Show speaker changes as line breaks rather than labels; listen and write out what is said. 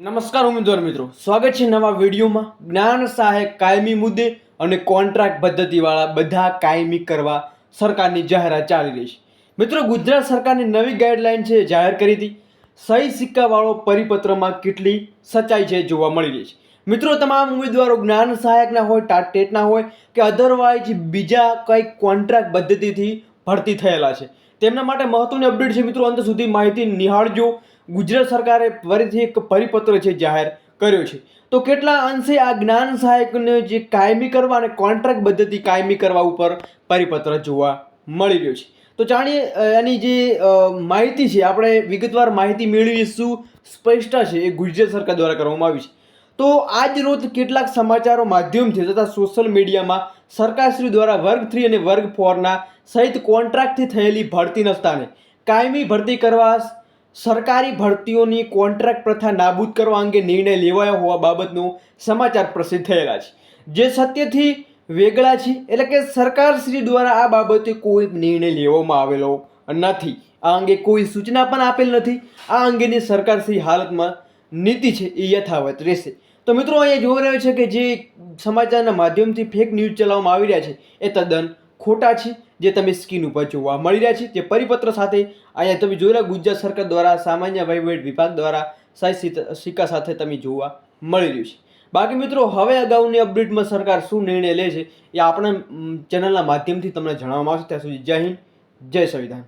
નમસ્કાર ઉમેદવાર મિત્રો. સ્વાગત છે નવા વિડીયોમાં. જ્ઞાન સહાયક કાયમી મુદ્દે અને કોન્ટ્રાક્ટ પદ્ધતિવાળા બધા કાયમી કરવા સરકારની જાહેરાત ચાલી રહી છે. મિત્રો, ગુજરાત સરકારની નવી ગાઈડલાઈન છે જાહેર કરી હતી. સહી સિક્કાવાળો પરિપત્રમાં કેટલી સચ્ચાઈ છે જોવા મળી રહી છે. મિત્રો, તમામ ઉમેદવારો જ્ઞાન સહાયકના હોય ટાટ ટેટના હોય કે અધરવાઇઝ બીજા કંઈક કોન્ટ્રાક્ટ પદ્ધતિથી ભરતી થયેલા છે. તેમના માટે મહત્વની અપડેટ છે મિત્રો, અંત સુધી માહિતી નિહાળજો. ગુજરાત સરકારે ફરીથી એક પરિપત્ર છે જાહેર કર્યો છે. તો કેટલા અંશે આ જ્ઞાન સહાયકને જે કાયમી કરવા અને કોન્ટ્રાક્ટ પદ્ધતિ કાયમી કરવા ઉપર પરિપત્ર જોવા મળી રહ્યો છે. તો જાણીએ એની જે માહિતી છે, આપણે વિગતવાર માહિતી મેળવીશું સ્પષ્ટ છે એ ગુજરાત સરકાર દ્વારા કરવામાં આવી છે. તો આજ રોજ કેટલાક સમાચારો માધ્યમથી તથા સોશિયલ મીડિયામાં સરકારશ્રી દ્વારા વર્ગ થ્રી અને વર્ગ ફોરના સહિત કોન્ટ્રાક્ટથી થયેલી ભરતીના સ્થાને કાયમી ભરતી કરવા સરકારી ભરતીઓની કોન્ટ્રાક્ટ પ્રથા નાબૂદ કરવા અંગે નિર્ણય લેવાયો હોવા બાબતનો સમાચાર પ્રસિદ્ધ થયેલા છે. જે સત્યથી વેગળા છે એટલે કે સરકારશ્રી દ્વારા આ બાબતે કોઈ નિર્ણય લેવામાં આવેલો નથી. આ અંગે કોઈ સૂચના પણ આપેલ નથી. આ અંગેની સરકારશ્રી હાલતમાં નીતિ છે એ યથાવત રહેશે. તો મિત્રો અહીંયા જોઈ રહ્યો છે કે જે સમાચારના માધ્યમથી ફેક ન્યૂઝ ચલાવવામાં આવી રહ્યા છે એ તદ્દન ખોટા છે. જે તમે સ્કીન ઉપર જોવા મળી રહ્યા છે, જે પરિપત્ર સાથે અહીંયા તમે જોઈ રહ્યા ગુજરાત સરકાર દ્વારા, સામાન્ય વહીવટ વિભાગ દ્વારા સહી સિત- સિક્કા સાથે તમે જોવા મળી રહ્યું છે. બાકી મિત્રો, હવે અગાઉની અપડેટમાં સરકાર શું નિર્ણય લે છે એ આપણા ચેનલના માધ્યમથી તમને જણાવવામાં આવશે. ત્યાં સુધી જય હિન્દ, જય સંવિધાન.